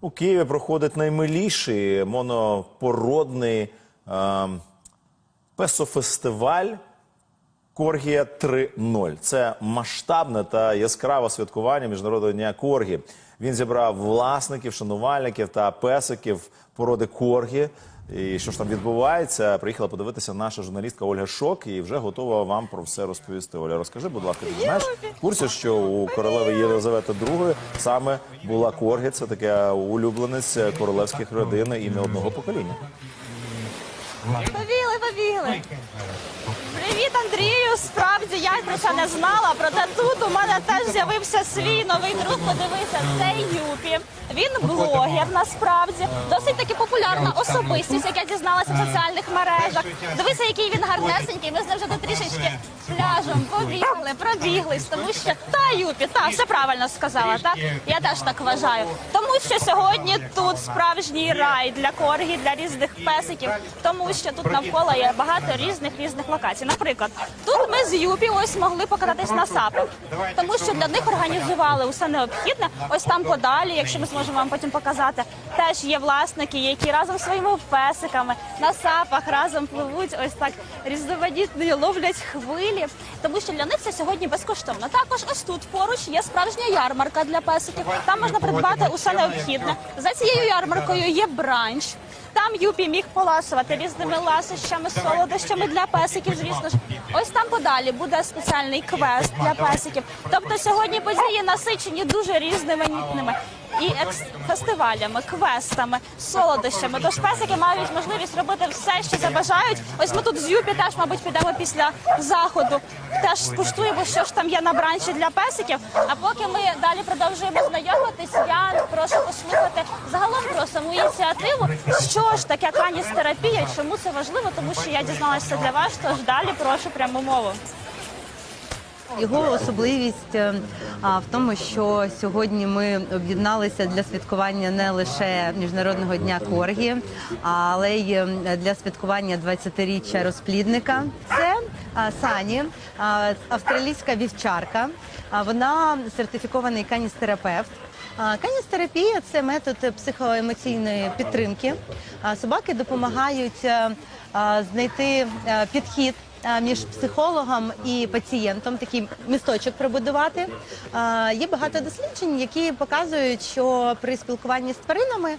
У Києві проходить наймиліший монопородний е, песофестиваль Коргія 3.0. Це масштабне та яскраве святкування міжнародного дня Коргі. Він зібрав власників, шанувальників та песиків породи Коргі. І що ж там відбувається? Приїхала подивитися наша журналістка Ольга Шок і вже готова вам про все розповісти. Оля, розкажи, будь ласка, ти знаєш в курсі, що у королеви Єлизавети II саме була Коргі, це таке улюбленець королевських родин і не одного покоління. Побігли, побігли. Привіт, Андрію. Справді я про це не знала. Проте тут у мене теж з'явився свій новий друг. Подивися, це Юпі. Він блогер насправді. Досить таки популярна особистість, як я дізналася в соціальних мережах. Дивися, який він гарнесенький. Ми з ним вже тут трішечки пляжем побігли, пробіглись, тому що та Юпі, та все правильно сказала. Так я теж так вважаю. Тому що сьогодні тут справжній рай для коргі, для різних песиків, тому що тут навколо є багато різних різних локацій. Наприклад, тут ми з Юпі ось могли покататись на сапах, тому що для них організували усе необхідне. Ось там подалі, якщо ми зможемо вам потім показати, теж є власники, які разом зі своїми песиками на сапах разом пливуть ось так різноманітно і ловлять хвилі, тому що для них це сьогодні безкоштовно. Також ось тут поруч є справжня ярмарка для песиків. Там можна придбати усе необхідне. За цією ярмаркою є бранч. Там Юпі міг поласувати різними ласощами, солодощами для песиків. Звісно ж, ось там подалі буде спеціальний квест для песиків. Тобто сьогодні події насичені дуже різноманітними і екс- фестивалями, квестами, солодощами. Тож песики мають можливість робити все, що забажають. Ось ми тут з Юпі теж, мабуть, підемо після заходу. Теж скуштуємо, що ж там є на бранчі для песиків. А поки ми далі продовжуємо знайомитись, я прошу послухати загалом про саму ініціативу. Що ж таке каністерапія? Чому це важливо? Тому що я дізналася для вас. Тож далі прошу пряму мову. Його особливість е, в тому, що сьогодні ми об'єдналися для святкування не лише міжнародного дня коргі, але й е, для святкування 20-річчя розплідника. Це Сані, австралійська вівчарка. Вона сертифікований каністерапевт. Каністерапія це метод психоемоційної підтримки. Собаки допомагають е, знайти підхід між психологом і пацієнтом, такий місточок пробудувати. Є багато досліджень, які показують, що при спілкуванні з тваринами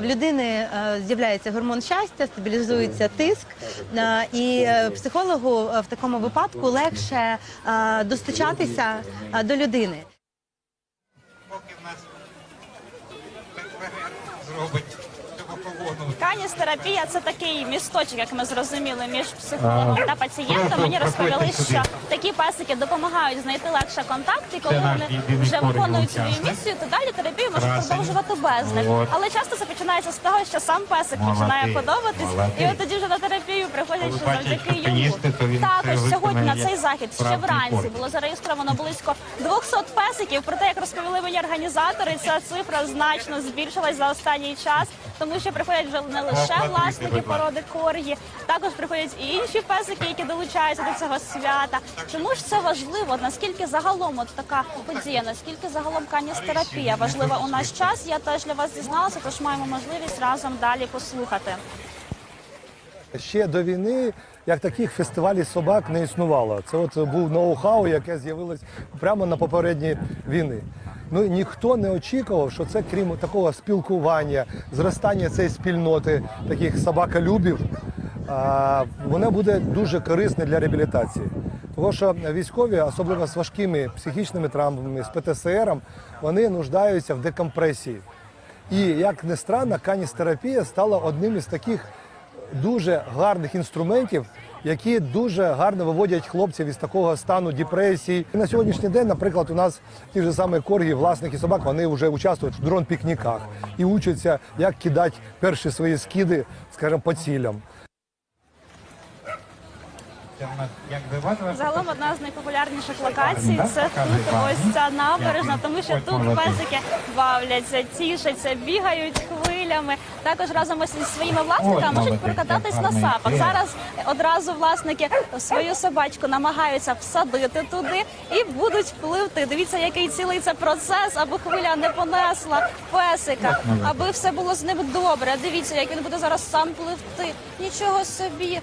в людини е, з'являється гормон щастя, стабілізується тиск, і е, психологу е, в такому випадку легше е, достучатися е, до людини. поки в нас зробить. Каністерапія це такий місточок, як ми зрозуміли, між психологом та пацієнтом. Мені розповіли, що такі пасики допомагають знайти легше контакт, і коли вони вже виконують свою місію, то далі терапію Красень. продовжувати без них. Але часто це починається з того, що сам песик починає подобатись, і от тоді вже на терапію приходять що завдяки йому. Також сьогодні на цей захід ще вранці було зареєстровано близько 200 песиків. Проте, як розповіли мені організатори, ця цифра значно збільшилась за останній час, тому що приходять вже не лише власники породи коргі, також приходять і інші песики, які долучаються до цього свята. Чому ж це важливо? Наскільки загалом от така подія, наскільки загалом каністерапія важлива у наш час? Я теж для вас дізналася, тож маємо можливість разом далі послухати. Ще до війни як таких фестивалів собак не існувало. Це от був ноу-хау, яке з'явилось прямо на попередній війни. Ну ніхто не очікував, що це крім такого спілкування, зростання цієї спільноти таких собаколюбів, воно буде дуже корисне для реабілітації. Тому що військові, особливо з важкими психічними травмами, з ПТСР, вони нуждаються в декомпресії. І як не странно, каністерапія стала одним із таких дуже гарних інструментів, які дуже гарно виводять хлопців із такого стану депресії. І на сьогоднішній день, наприклад, у нас ті ж самі коргі, власники собак, вони вже участвують в дрон-пікніках і учаться, як кидати перші свої скиди, скажімо, по цілям. Загалом одна з найпопулярніших локацій це тут ось ця набережна, тому що тут песики бавляться, тішаться, бігають хвилями. Також разом із своїми власниками Ой, можуть прокататись на сапах. Зараз одразу власники свою собачку намагаються всадити туди і будуть пливти. Дивіться, який цілий це процес, аби хвиля не понесла песика, аби все було з ним добре. Дивіться, як він буде зараз сам пливти. Нічого собі.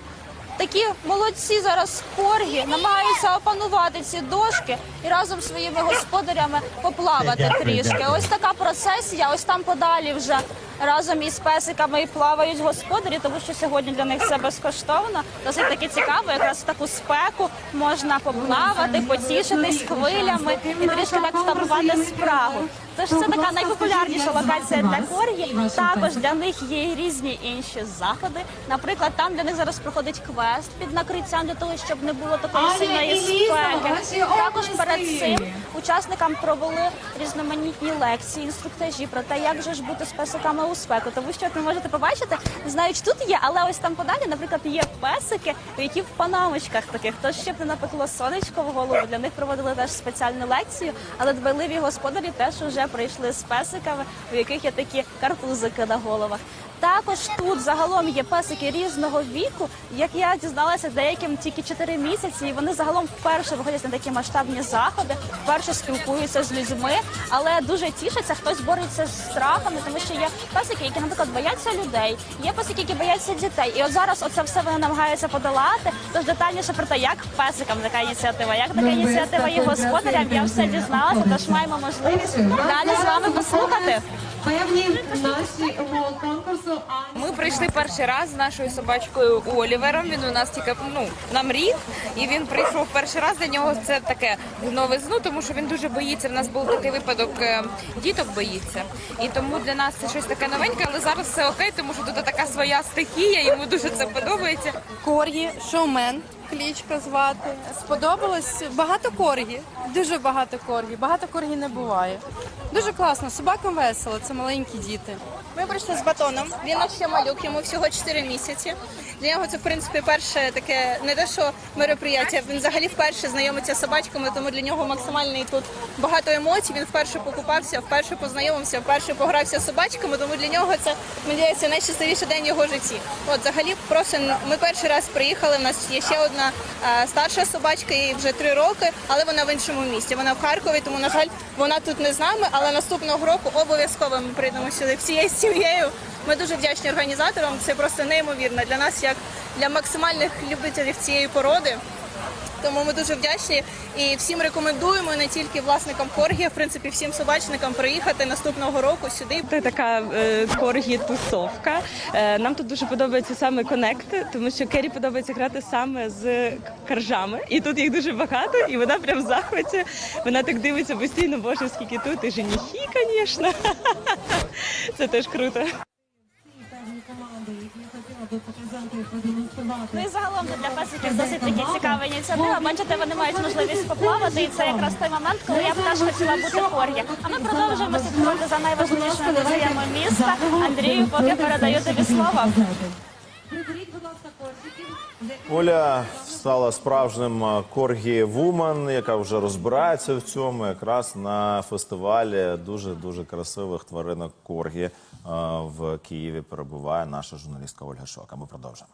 Такі молодці зараз коргі намагаються опанувати ці дошки і разом зі своїми господарями поплавати трішки. Ось така процесія. Ось там подалі вже разом із песиками і плавають господарі, тому що сьогодні для них це безкоштовно. Досить таки цікаво. Якраз в таку спеку можна поплавати, потішитись хвилями і трішки так втамувати спрагу. Тож це така найпопулярніша локація для коргі. Також для них є і різні інші заходи. Наприклад, там для них зараз проходить квест під накриттям для того, щоб не було такої сильної спеки. Також перед цим учасникам провели різноманітні лекції, інструктажі про те, як же ж бути з песиками у спеку. Тому що як ви можете побачити, не знаю, чи тут є, але ось там подалі, наприклад, є песики, які в панамочках таких. Тож щоб не напекло сонечко в голову. Для них проводили теж спеціальну лекцію, але дбайливі господарі теж вже прийшли з песиками, у яких є такі картузики на головах. Також тут загалом є песики різного віку. Як я дізналася, деяким тільки 4 місяці, і вони загалом вперше виходять на такі масштабні заходи, вперше спілкуються з людьми, але дуже тішаться. Хтось бореться з страхами, тому що є песики, які, наприклад, бояться людей, є песики, які бояться дітей. І от зараз оце все вони намагаються подолати. Тож детальніше про те, як песикам така ініціатива, як така ініціатива є господарям. Я все дізналася, тож маємо можливість далі з вами послухати. Певні наші конкурсу. Ми прийшли перший раз з нашою собачкою Олівером. Він у нас тільки ну нам рік, і він прийшов перший раз. Для нього це таке новизну, тому що він дуже боїться. В нас був такий випадок, е, діток боїться, і тому для нас це щось таке новеньке. Але зараз все окей, тому що тут така своя стихія. Йому дуже це подобається. Коргі, шоумен, клічка звати. Сподобалось багато коргі, дуже багато коргі. Багато коргі не буває. Дуже класно, собакам весело, це маленькі діти. Ми прийшли з батоном. Він ще малюк, йому всього 4 місяці. Для нього це в принципі перше таке не те, що мероприятие. Він взагалі вперше знайомиться з собачками, тому для нього максимальний тут багато емоцій. Він вперше покупався, вперше познайомився, вперше погрався з собачками. Тому для нього це мені здається, найщасливіший день його житті. От взагалі, просто ми перший раз приїхали. У нас є ще одна е, старша собачка, їй вже три роки, але вона в іншому місті. Вона в Харкові, тому на жаль, вона тут не з нами. Але наступного року обов'язково ми прийдемо сюди всією сім'єю. Ми дуже вдячні організаторам. Це просто неймовірно для нас, як для максимальних любителів цієї породи. Тому ми дуже вдячні і всім рекомендуємо не тільки власникам коргі, а в принципі всім собачникам приїхати наступного року сюди. Це така е, коргі тусовка. Е, нам тут дуже подобається саме конект, тому що Кері подобається грати саме з коржами. І тут їх дуже багато, і вона прям в захваті. Вона так дивиться постійно, боже, скільки тут, і женихи, звісно. Це теж круто. певні команди, які хотіла би показати. Ну і загалом для песиків досить таки цікава ініціатива. Бачите, вони мають можливість поплавати, і це якраз той момент, коли я б теж хотіла бути коргі. А ми продовжуємо слідкувати за найважливішими подіями міста. Андрію, поки передаю тобі слово. Приберіть, будь ласка, коржиків. Оля стала справжнім е, коргі вумен, яка вже розбирається в цьому. Якраз на фестивалі дуже дуже красивих тваринок коргі е, в Києві перебуває наша журналістка Ольга Шока. Ми продовжимо.